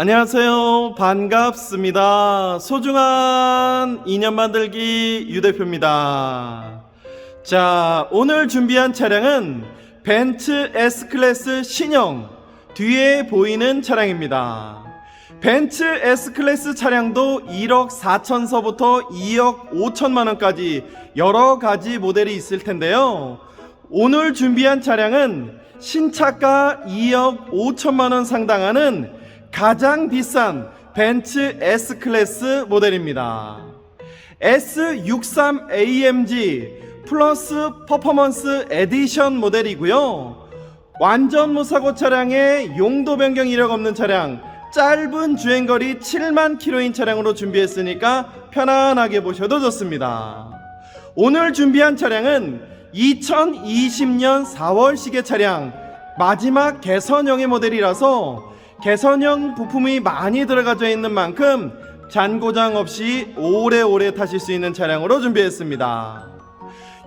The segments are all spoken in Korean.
안녕하세요. 반갑습니다. 소중한 인연 만들기 유 대표입니다. 자, 오늘 준비한 차량은 벤츠 S클래스 신형 뒤에 보이는 차량입니다. 벤츠 S클래스 차량도 1억 4천서부터 2억 5천만 원까지 여러 가지 모델이 있을 텐데요. 오늘 준비한 차량은 신차가 2억 5천만 원 상당하는 가장 비싼 벤츠 S클래스 모델입니다. S63 AMG 플러스 퍼포먼스 에디션 모델이고요. 완전 무사고 차량에 용도 변경 이력 없는 차량, 짧은 주행거리 7만 킬로인 차량으로 준비했으니까 편안하게 보셔도 좋습니다. 오늘 준비한 차량은 2020년 4월식의 차량 마지막 개선형의 모델이라서 개선형 부품이 많이 들어가져 있는 만큼 잔고장 없이 오래오래 타실 수 있는 차량으로 준비했습니다.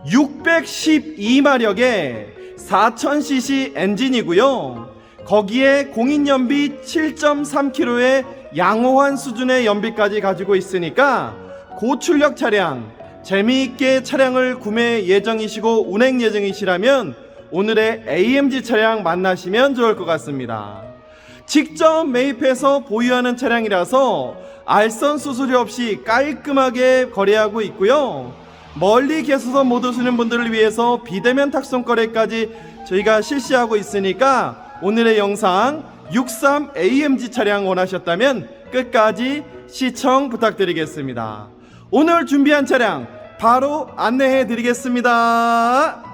612마력의 4000cc 엔진이고요. 거기에 공인연비 7.3km의 양호한 수준의 연비까지 가지고 있으니까 고출력 차량, 재미있게 차량을 구매 예정이시고 운행 예정이시라면 오늘의 AMG 차량 만나시면 좋을 것 같습니다. 직접 매입해서 보유하는 차량이라서 알선 수수료 없이 깔끔하게 거래하고 있고요. 멀리 계셔서 못 오시는 분들을 위해서 비대면 탁송 거래까지 저희가 실시하고 있으니까 오늘의 영상 63 AMG 차량 원하셨다면 끝까지 시청 부탁드리겠습니다. 오늘 준비한 차량 바로 안내해 드리겠습니다.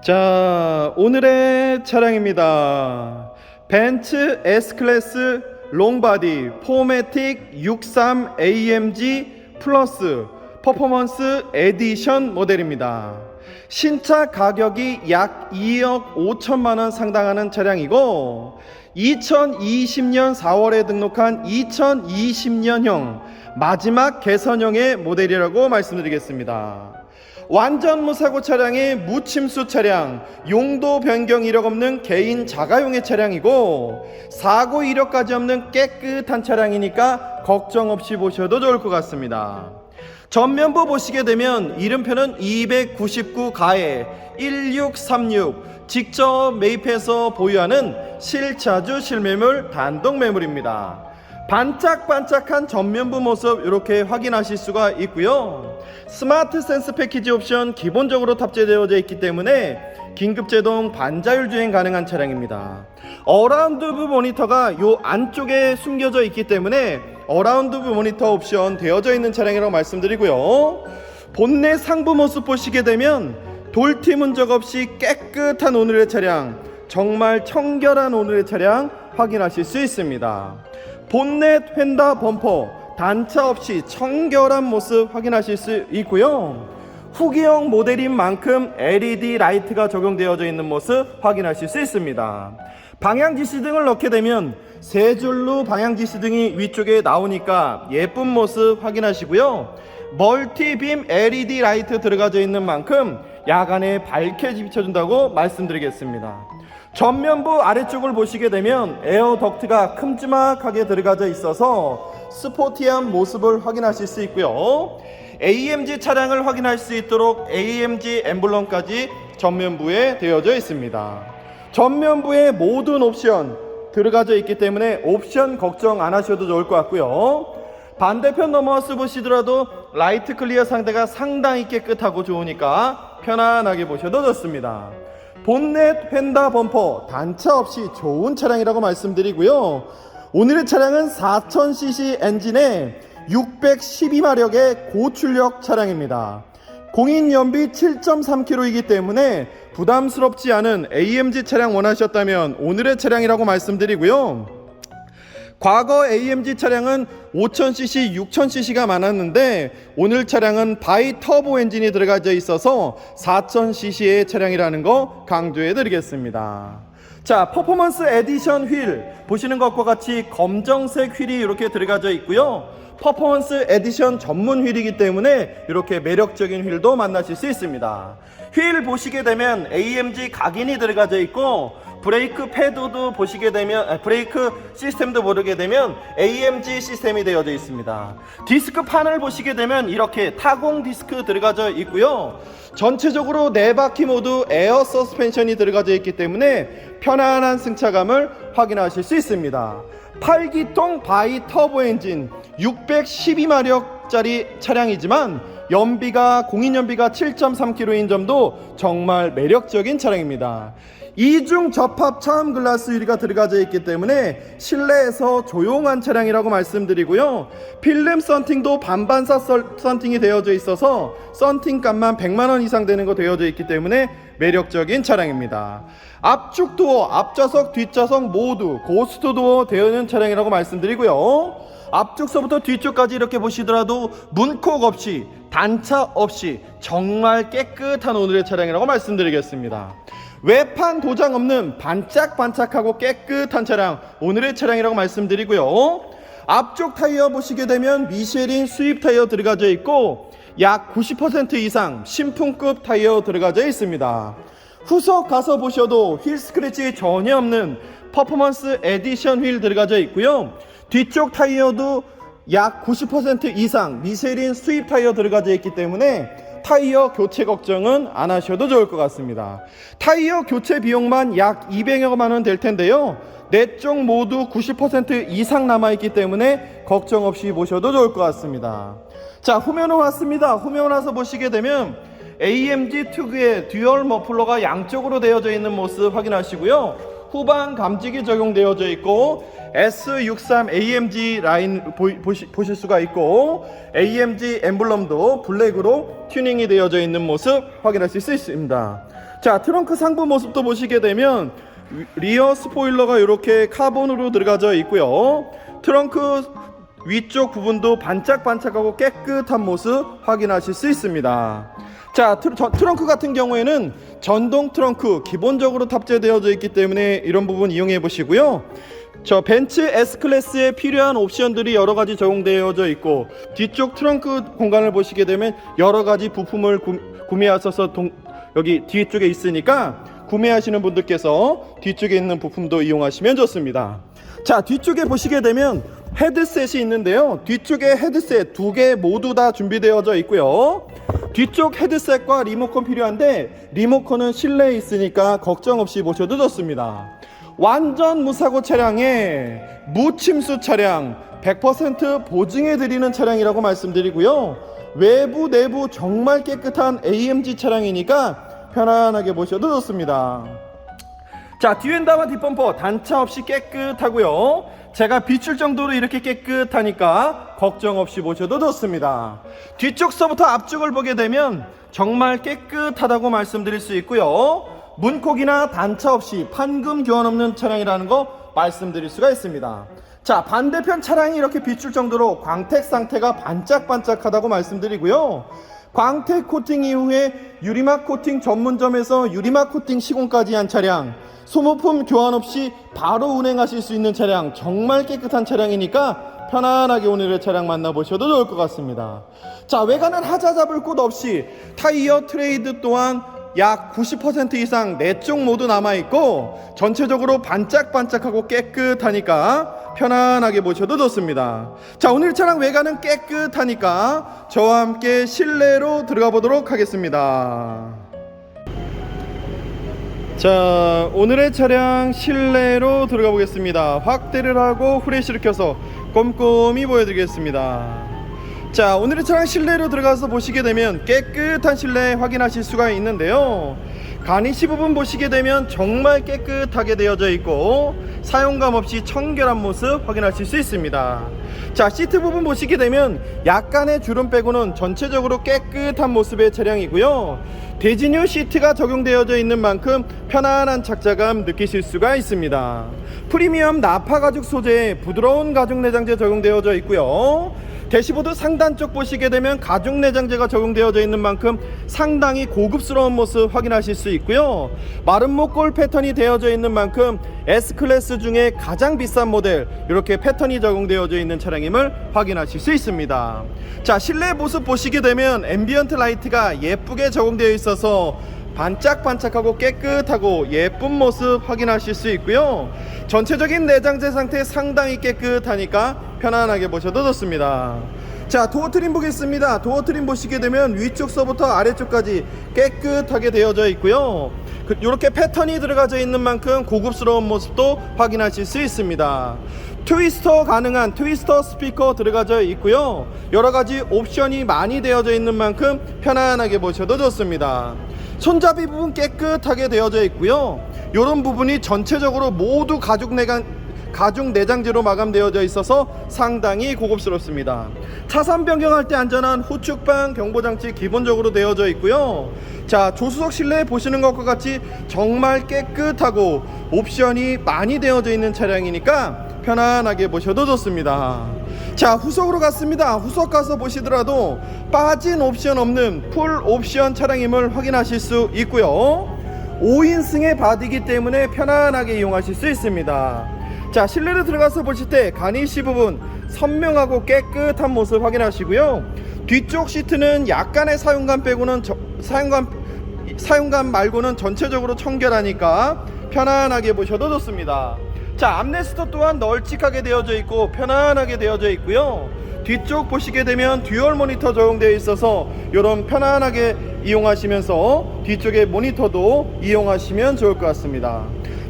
자, 오늘의 차량입니다. 벤츠 S클래스 롱바디 포매틱 63 AMG 플러스 퍼포먼스 에디션 모델입니다. 신차 가격이 약 2억 5천만 원 상당하는 차량이고 2020년 4월에 등록한 2020년형 마지막 개선형의 모델이라고 말씀드리겠습니다. 완전 무사고 차량의 무침수 차량, 용도 변경 이력 없는 개인 자가용의 차량이고 사고 이력까지 없는 깨끗한 차량이니까 걱정 없이 보셔도 좋을 것 같습니다. 전면부 보시게 되면 이름표는 299 가에 1636 직접 매입해서 보유하는 실차주 실매물 단독 매물입니다. 반짝반짝한 전면부 모습 이렇게 확인하실 수가 있고요. 스마트 센스 패키지 옵션 기본적으로 탑재되어져 있기 때문에 긴급 제동 반자율 주행 가능한 차량입니다. 어라운드 부 모니터가 요 안쪽에 숨겨져 있기 때문에 어라운드 부 모니터 옵션 되어져 있는 차량이라고 말씀드리고요. 본넷 상부 모습 보시게 되면 돌티 문적 없이 깨끗한 오늘의 차량, 정말 청결한 오늘의 차량 확인하실 수 있습니다. 본넷 휀다 범퍼 단차 없이 청결한 모습 확인하실 수 있고요. 후기형 모델인 만큼 LED 라이트가 적용되어져 있는 모습 확인하실 수 있습니다. 방향 지시등을 넣게 되면 세 줄로 방향 지시등이 위쪽에 나오니까 예쁜 모습 확인하시고요. 멀티빔 LED 라이트 들어가져 있는 만큼 야간에 밝게 비춰준다고 말씀드리겠습니다. 전면부 아래쪽을 보시게 되면 에어 덕트가 큼지막하게 들어가져 있어서 스포티한 모습을 확인하실 수 있고요. AMG 차량을 확인할 수 있도록 AMG 엠블럼까지 전면부에 되어져 있습니다. 전면부에 모든 옵션 들어가져 있기 때문에 옵션 걱정 안 하셔도 좋을 것 같고요. 반대편 넘어와서 보시더라도 라이트 클리어 상태가 상당히 깨끗하고 좋으니까 편안하게 보셔도 좋습니다. 본넷 휀다 범퍼 단차 없이 좋은 차량이라고 말씀드리고요. 오늘의 차량은 4000cc 엔진에 612마력의 고출력 차량입니다. 공인 연비 7.3km이기 때문에 부담스럽지 않은 AMG 차량 원하셨다면 오늘의 차량이라고 말씀드리고요. 과거 AMG 차량은 5000cc, 6000cc가 많았는데 오늘 차량은 바이 터보 엔진이 들어가져 있어서 4000cc의 차량이라는 거 강조해 드리겠습니다. 자, 퍼포먼스 에디션 휠 보시는 것과 같이 검정색 휠이 이렇게 들어가져 있고요. 퍼포먼스 에디션 전문 휠이기 때문에 이렇게 매력적인 휠도 만나실 수 있습니다. 휠 보시게 되면 AMG 각인이 들어가져 있고 브레이크 패드도 보시게 되면 아, 브레이크 시스템도 모르게 되면 AMG 시스템이 되어져 있습니다. 디스크 판을 보시게 되면 이렇게 타공 디스크 들어가져 있고요. 전체적으로 네 바퀴 모두 에어 서스펜션이 들어가져 있기 때문에 편안한 승차감을 확인하실 수 있습니다. 8기통 바이 터보 엔진 612마력짜리 차량이지만 연비가 공인 연비가 7.3km인 점도 정말 매력적인 차량입니다. 이중 접합 차음 글라스 유리가 들어가져 있기 때문에 실내에서 조용한 차량이라고 말씀드리고요. 필름 썬팅도 반반사 썰- 썬팅이 되어져 있어서 썬팅 값만 100만 원 이상 되는 거 되어져 있기 때문에 매력적인 차량입니다. 앞축 도어, 앞좌석, 뒷좌석 모두 고스트 도어 되어 있는 차량이라고 말씀드리고요. 앞쪽서부터 뒤쪽까지 이렇게 보시더라도 문콕 없이 단차 없이 정말 깨끗한 오늘의 차량이라고 말씀드리겠습니다. 외판 도장 없는 반짝반짝하고 깨끗한 차량 오늘의 차량이라고 말씀드리고요. 앞쪽 타이어 보시게 되면 미쉐린 수입 타이어 들어가져 있고 약 90% 이상 신품급 타이어 들어가져 있습니다. 후석 가서 보셔도 휠 스크래치 전혀 없는 퍼포먼스 에디션 휠 들어가져 있고요. 뒤쪽 타이어도 약 90% 이상 미쉐린 수입 타이어 들어가져 있기 때문에 타이어 교체 걱정은 안 하셔도 좋을 것 같습니다. 타이어 교체 비용만 약 200여만 원 될 텐데요. 네쪽 모두 90% 이상 남아있기 때문에 걱정 없이 보셔도 좋을 것 같습니다. 자, 후면으로 왔습니다. 후면 와서 보시게 되면 AMG 특유의 듀얼 머플러가 양쪽으로 되어져 있는 모습 확인하시고요. 후방 감지기 적용되어져 있고 S63 AMG 라인 보실 수가 있고 AMG 엠블럼도 블랙으로 튜닝이 되어져 있는 모습 확인하실 수 있습니다. 자 트렁크 상부 모습도 보시게 되면 위- 리어 스포일러가 이렇게 카본으로 들어가져 있고요. 트렁크 위쪽 부분도 반짝반짝하고 깨끗한 모습 확인하실 수 있습니다. 자, 트렁크 같은 경우에는 전동 트렁크 기본적으로 탑재되어져 있기 때문에 이런 부분 이용해 보시고요. 저 벤츠 S 클래스에 필요한 옵션들이 여러 가지 적용되어져 있고 뒤쪽 트렁크 공간을 보시게 되면 여러 가지 부품을 구, 구매하셔서 동, 여기 뒤쪽에 있으니까 구매하시는 분들께서 뒤쪽에 있는 부품도 이용하시면 좋습니다. 자, 뒤쪽에 보시게 되면 헤드셋이 있는데요. 뒤쪽에 헤드셋 두 개 모두 다 준비되어져 있고요. 뒤쪽 헤드셋과 리모컨 필요한데 리모컨은 실내에 있으니까 걱정 없이 보셔도 좋습니다. 완전 무사고 차량에 무침수 차량 100% 보증해 드리는 차량이라고 말씀드리고요. 외부 내부 정말 깨끗한 AMG 차량이니까 편안하게 보셔도 좋습니다. 자, 뒤엔다와 뒷범퍼 단차 없이 깨끗하고요. 제가 비출 정도로 이렇게 깨끗하니까 걱정 없이 보셔도 좋습니다. 뒤쪽서부터 앞쪽을 보게 되면 정말 깨끗하다고 말씀드릴 수 있고요. 문콕이나 단차 없이 판금 교환 없는 차량이라는 거 말씀드릴 수가 있습니다. 자, 반대편 차량이 이렇게 비출 정도로 광택 상태가 반짝반짝하다고 말씀드리고요. 광택 코팅 이후에 유리막 코팅 전문점에서 유리막 코팅 시공까지 한 차량. 소모품 교환 없이 바로 운행하실 수 있는 차량. 정말 깨끗한 차량이니까 편안하게 오늘의 차량 만나보셔도 좋을 것 같습니다. 자 외관은 하자 잡을 곳 없이 타이어 트레이드 또한 약 90% 이상 네 쪽 모두 남아있고 전체적으로 반짝반짝하고 깨끗하니까 편안하게 보셔도 좋습니다. 자, 오늘 차량 외관은 깨끗하니까 저와 함께 실내로 들어가 보도록 하겠습니다. 자, 오늘의 차량 실내로 들어가 보겠습니다. 확대를 하고 후레쉬를 켜서 꼼꼼히 보여드리겠습니다. 자, 오늘의 차량 실내로 들어가서 보시게 되면 깨끗한 실내 확인하실 수가 있는데요. 가니시 부분 보시게 되면 정말 깨끗하게 되어져 있고 사용감 없이 청결한 모습 확인하실 수 있습니다. 자, 시트 부분 보시게 되면 약간의 주름 빼고는 전체적으로 깨끗한 모습의 차량이고요. 대진유 시트가 적용되어져 있는 만큼 편안한 착자감 느끼실 수가 있습니다. 프리미엄 나파 가죽 소재의 부드러운 가죽 내장재 적용되어져 있고요. 대시보드 상단 쪽 보시게 되면 가죽 내장재가 적용되어져 있는 만큼 상당히 고급스러운 모습 확인하실 수 있고요. 마른 목골 패턴이 되어져 있는 만큼 S 클래스 중에 가장 비싼 모델 이렇게 패턴이 적용되어져 있는 차량임을 확인하실 수 있습니다. 자 실내 모습 보시게 되면 앰비언트 라이트가 예쁘게 적용되어 있어서 반짝반짝하고 깨끗하고 예쁜 모습 확인하실 수 있고요. 전체적인 내장재 상태 상당히 깨끗하니까 편안하게 보셔도 좋습니다. 자 도어 트림 보겠습니다. 도어 트림 보시게 되면 위쪽 서부터 아래쪽까지 깨끗하게 되어져 있고요. 이렇게 패턴이 들어가져 있는 만큼 고급스러운 모습도 확인하실 수 있습니다. 트위스터 가능한 트위스터 스피커 들어가져 있고요. 여러 가지 옵션이 많이 되어져 있는 만큼 편안하게 보셔도 좋습니다. 손잡이 부분 깨끗하게 되어져 있고요. 이런 부분이 전체적으로 모두 가죽 내장 가죽 내장재로 마감되어져 있어서 상당히 고급스럽습니다. 차선 변경할 때 안전한 후측방 경보장치 기본적으로 되어져 있고요. 자, 조수석 실내 보시는 것과 같이 정말 깨끗하고 옵션이 많이 되어져 있는 차량이니까 편안하게 보셔도 좋습니다. 자, 후속으로 갔습니다. 후속 가서 보시더라도 빠진 옵션 없는 풀 옵션 차량임을 확인하실 수 있고요. 5인승의 바디기 때문에 편안하게 이용하실 수 있습니다. 자 실내로 들어가서 보실 때 가니시 부분 선명하고 깨끗한 모습 확인하시고요. 뒤쪽 시트는 약간의 사용감 빼고는 저, 사용감 사용감 말고는 전체적으로 청결하니까 편안하게 보셔도 좋습니다. 자 암레스터 또한 널찍하게 되어져 있고 편안하게 되어져 있고요. 뒤쪽 보시게 되면 듀얼 모니터 적용되어 있어서 이런 편안하게 이용하시면서 뒤쪽에 모니터도 이용하시면 좋을 것 같습니다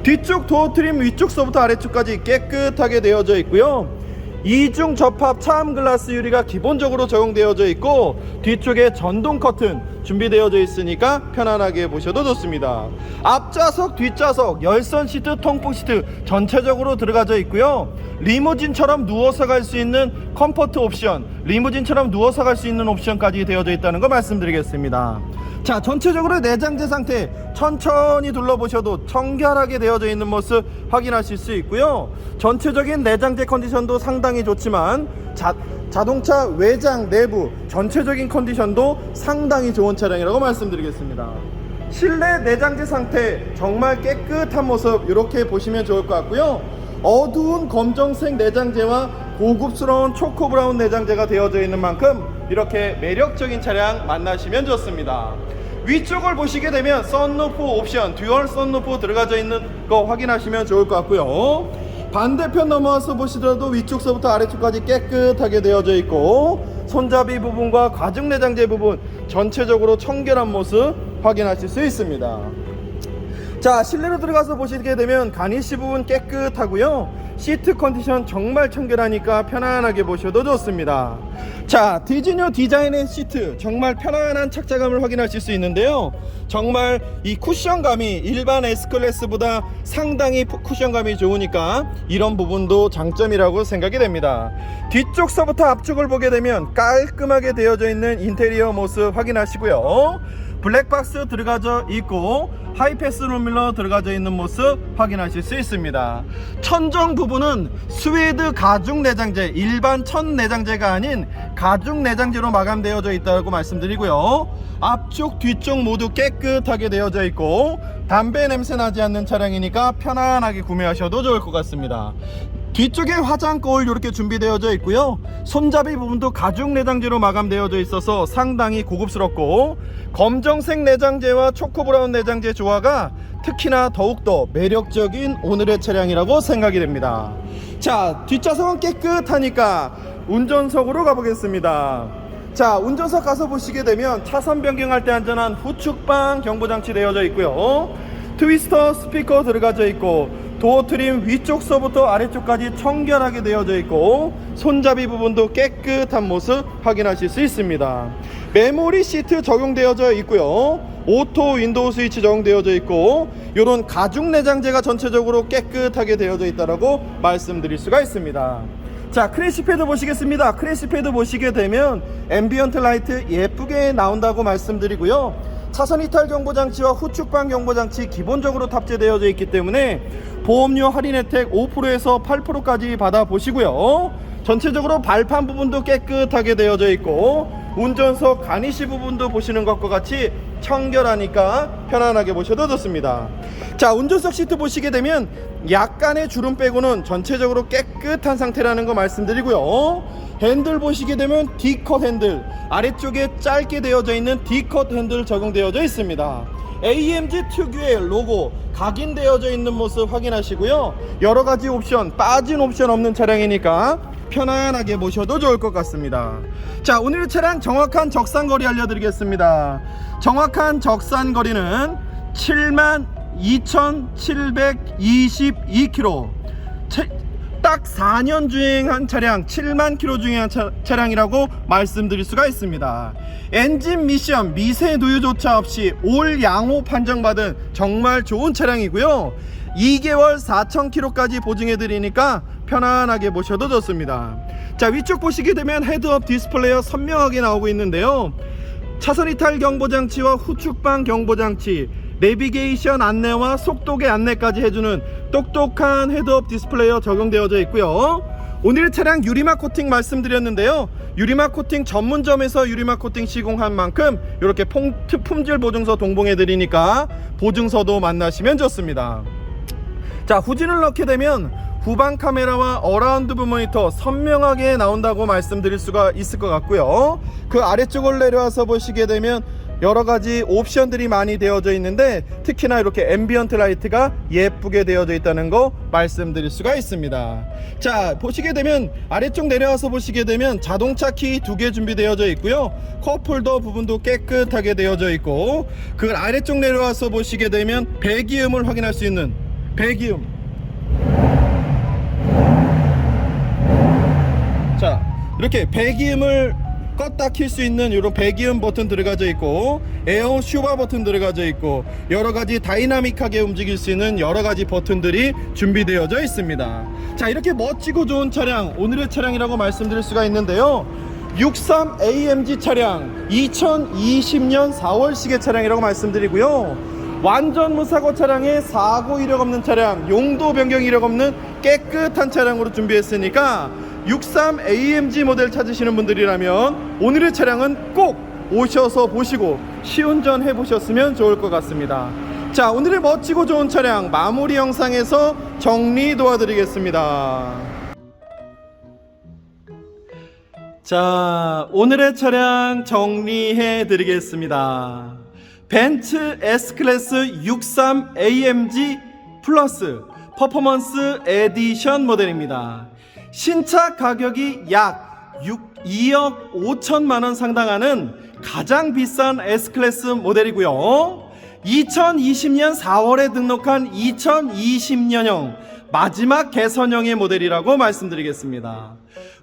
뒤쪽 도어 트림 위쪽서부터 아래쪽까지 깨끗하게 되어져 있고요. 이중 접합 차암 글라스 유리가 기본적으로 적용되어져 있고 뒤쪽에 전동 커튼 준비되어져 있으니까 편안하게 보셔도 좋습니다. 앞좌석, 뒷좌석, 열선 시트, 통풍 시트 전체적으로 들어가져 있고요. 리무진처럼 누워서 갈 수 있는 컴포트 옵션, 리무진처럼 누워서 갈 수 있는 옵션까지 되어져 있다는 거 말씀드리겠습니다. 자, 전체적으로 내장재 상태 천천히 둘러보셔도 청결하게 되어져 있는 모습 확인하실 수 있고요. 전체적인 내장재 컨디션도 상당히 좋지만 자, 자동차 외장 내부 전체적인 컨디션도 상당히 좋은 차량이라고 말씀드리겠습니다. 실내 내장재 상태 정말 깨끗한 모습 이렇게 보시면 좋을 것 같고요. 어두운 검정색 내장재와 고급스러운 초코 브라운 내장재가 되어져 있는 만큼 이렇게 매력적인 차량 만나시면 좋습니다. 위쪽을 보시게 되면 썬루프 옵션 듀얼 썬루프 들어가져 있는 거 확인하시면 좋을 것 같고요. 반대편 넘어와서 보시더라도 위쪽서부터 아래쪽까지 깨끗하게 되어져 있고 손잡이 부분과 가죽 내장재 부분 전체적으로 청결한 모습 확인하실 수 있습니다. 자 실내로 들어가서 보시게 되면 가니시 부분 깨끗하고요 시트 컨디션 정말 청결하니까 편안하게 보셔도 좋습니다. 자 디즈니어 디자인의 시트 정말 편안한 착자감을 확인하실 수 있는데요. 정말 이 쿠션감이 일반 S클래스보다 상당히 푸- 쿠션감이 좋으니까 이런 부분도 장점이라고 생각이 됩니다. 뒤쪽서부터 앞쪽을 보게 되면 깔끔하게 되어져 있는 인테리어 모습 확인하시고요 블랙박스 들어가져 있고 하이패스 롤밀러 들어가져 있는 모습 확인하실 수 있습니다. 천정 부분은 스웨드 가죽 내장재, 일반 천 내장재가 아닌 가죽 내장재로 마감되어져 있다고 말씀드리고요. 앞쪽, 뒤쪽 모두 깨끗하게 되어져 있고 담배 냄새 나지 않는 차량이니까 편안하게 구매하셔도 좋을 것 같습니다. 뒤쪽에 화장 거울 이렇게 준비되어져 있고요. 손잡이 부분도 가죽 내장재로 마감되어져 있어서 상당히 고급스럽고 검정색 내장재와 초코 브라운 내장재 조화가 특히나 더욱더 매력적인 오늘의 차량이라고 생각이 됩니다. 자, 뒷좌석은 깨끗하니까 운전석으로 가보겠습니다. 자, 운전석 가서 보시게 되면 차선 변경할 때 안전한 후측방 경보 장치 되어져 있고요. 트위스터 스피커 들어가져 있고 도어 트림 위쪽서부터 아래쪽까지 청결하게 되어져 있고 손잡이 부분도 깨끗한 모습 확인하실 수 있습니다. 메모리 시트 적용되어져 있고요. 오토 윈도우 스위치 적용되어져 있고 이런 가죽 내장재가 전체적으로 깨끗하게 되어져 있다라고 말씀드릴 수가 있습니다. 자 크래시 패드 보시겠습니다 크래시 패드 보시게 되면 앰비언트 라이트 예쁘게 나온다고 말씀드리고요 차선 이탈 경보 장치와 후측방 경보 장치 기본적으로 탑재되어져 있기 때문에 보험료 할인 혜택 5%에서 8%까지 받아 보시고요. 전체적으로 발판 부분도 깨끗하게 되어져 있고 운전석 가니시 부분도 보시는 것과 같이 청결하니까 편안하게 보셔도 좋습니다. 자, 운전석 시트 보시게 되면 약간의 주름 빼고는 전체적으로 깨끗한 상태라는 거 말씀드리고요. 핸들 보시게 되면 D컷 핸들, 아래쪽에 짧게 되어져 있는 D컷 핸들 적용되어져 있습니다. AMG 특유의 로고 각인되어져 있는 모습 확인하시고요. 여러 가지 옵션 빠진 옵션 없는 차량이니까 편안하게 모셔도 좋을 것 같습니다. 자, 오늘 차량 정확한 적산 거리 알려드리겠습니다. 정확한 적산 거리는 7만 2,722km. 딱 4년 주행한 차량 7만 킬로 주행한 차, 차량이라고 말씀드릴 수가 있습니다. 엔진 미션 미세 누유조차 없이 올 양호 판정받은 정말 좋은 차량이고요. 2개월 4천 킬로까지 보증해 드리니까 편안하게 모셔도 좋습니다. 자 위쪽 보시게 되면 헤드업 디스플레이어 선명하게 나오고 있는데요. 차선 이탈 경보 장치와 후측방 경보 장치, 내비게이션 안내와 속도계 안내까지 해주는 똑똑한 헤드업 디스플레이어 적용되어져 있고요. 오늘의 차량 유리막 코팅 말씀드렸는데요. 유리막 코팅 전문점에서 유리막 코팅 시공한 만큼 이렇게 폼- 품질 보증서 동봉해 드리니까 보증서도 만나시면 좋습니다. 자 후진을 넣게 되면 후방 카메라와 어라운드 뷰 모니터 선명하게 나온다고 말씀드릴 수가 있을 것 같고요 그 아래쪽을 내려와서 보시게 되면 여러 가지 옵션들이 많이 되어져 있는데 특히나 이렇게 앰비언트 라이트가 예쁘게 되어져 있다는 거 말씀드릴 수가 있습니다. 자 보시게 되면 아래쪽 내려와서 보시게 되면 자동차 키 두 개 준비되어져 있고요. 컵홀더 부분도 깨끗하게 되어져 있고 그 아래쪽 내려와서 보시게 되면 배기음을 확인할 수 있는 배기음. 자 이렇게 배기음을 껐다 킬 수 있는 이런 배기음 버튼 들어가져 있고 에어 슈바 버튼 들어가져 있고 여러 가지 다이나믹하게 움직일 수 있는 여러 가지 버튼들이 준비되어져 있습니다. 자 이렇게 멋지고 좋은 차량 오늘의 차량이라고 말씀드릴 수가 있는데요. 63 AMG 차량 2020년 4월식의 차량이라고 말씀드리고요. 완전 무사고 차량에 사고 이력 없는 차량, 용도 변경 이력 없는 깨끗한 차량으로 준비했으니까 63 AMG 모델 찾으시는 분들이라면 오늘의 차량은 꼭 오셔서 보시고 시운전 해보셨으면 좋을 것 같습니다. 자, 오늘의 멋지고 좋은 차량 마무리 영상에서 정리 도와드리겠습니다. 자, 오늘의 차량 정리해 드리겠습니다. 벤츠 S클래스 63 AMG 플러스 퍼포먼스 에디션 모델입니다. 신차 가격이 약 6, 2억 5천만 원 상당하는 가장 비싼 S클래스 모델이고요. 2020년 4월에 등록한 2020년형 마지막 개선형의 모델이라고 말씀드리겠습니다.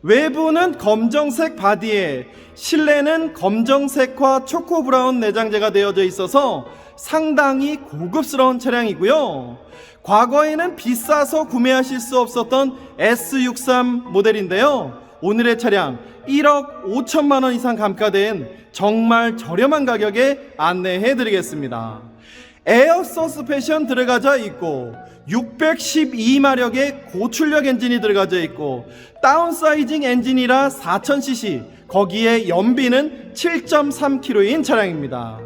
외부는 검정색 바디에 실내는 검정색과 초코 브라운 내장재가 되어져 있어서 상당히 고급스러운 차량이고요. 과거에는 비싸서 구매하실 수 없었던 S63 모델인데요. 오늘의 차량 1억 5천만 원 이상 감가된 정말 저렴한 가격에 안내해 드리겠습니다. 에어 서스펜션 들어가져 있고 612마력의 고출력 엔진이 들어가져 있고 다운사이징 엔진이라 4000cc 거기에 연비는 7.3km인 차량입니다.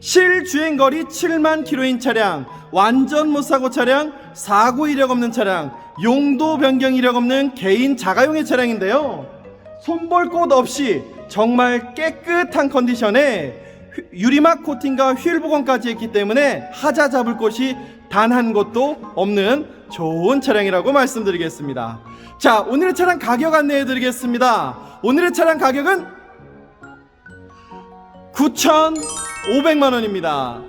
실주행 거리 7만 km인 차량 완전 무사고 차량 사고 이력 없는 차량 용도 변경 이력 없는 개인 자가용의 차량인데요. 손볼 곳 없이 정말 깨끗한 컨디션에 휘- 유리막 코팅과 휠 복원까지 했기 때문에 하자 잡을 곳이 단 한 곳도 없는 좋은 차량이라고 말씀드리겠습니다. 자, 오늘의 차량 가격 안내해 드리겠습니다. 오늘의 차량 가격은 9,500만 원입니다.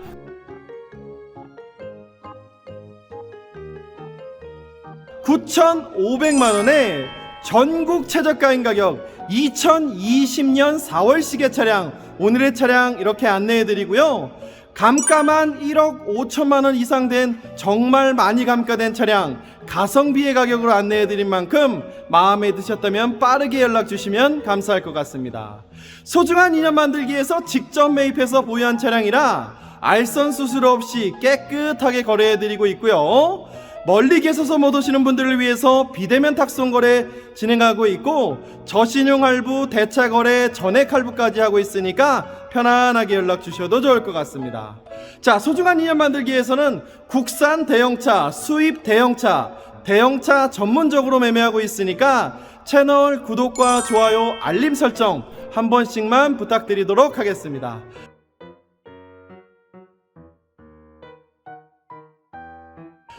(9,500만 원에) 전국 최저가인 가격 2020년 4월식의 차량 오늘의 차량 이렇게 안내해 드리고요 감가만 1억 5천만 원 이상 된 정말 많이 감가된 차량 가성비의 가격으로 안내해 드린 만큼 마음에 드셨다면 빠르게 연락 주시면 감사할 것 같습니다. 소중한 인연 만들기에서 직접 매입해서 보유한 차량이라 알선 수수료 없이 깨끗하게 거래해 드리고 있고요 멀리 계셔서 못 오시는 분들을 위해서 비대면 탁송 거래 진행하고 있고 저신용 할부, 대차 거래, 전액 할부까지 하고 있으니까 편안하게 연락 주셔도 좋을 것 같습니다. 자, 소중한 인연 만들기 위해서는 국산 대형차, 수입 대형차, 대형차 전문적으로 매매하고 있으니까 채널 구독과 좋아요, 알림 설정 한 번씩만 부탁드리도록 하겠습니다.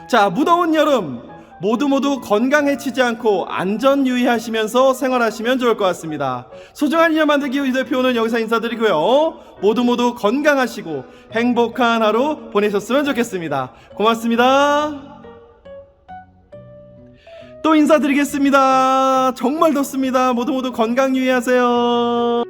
자, 무더운 여름 모두 모두 건강 해치지 않고 안전 유의하시면서 생활하시면 좋을 것 같습니다. 소중한 인연 만들기 유 대표는 여기서 인사드리고요. 모두 모두 건강하시고 행복한 하루 보내셨으면 좋겠습니다. 고맙습니다. 또 인사드리겠습니다. 정말 덥습니다. 모두 모두 건강 유의하세요.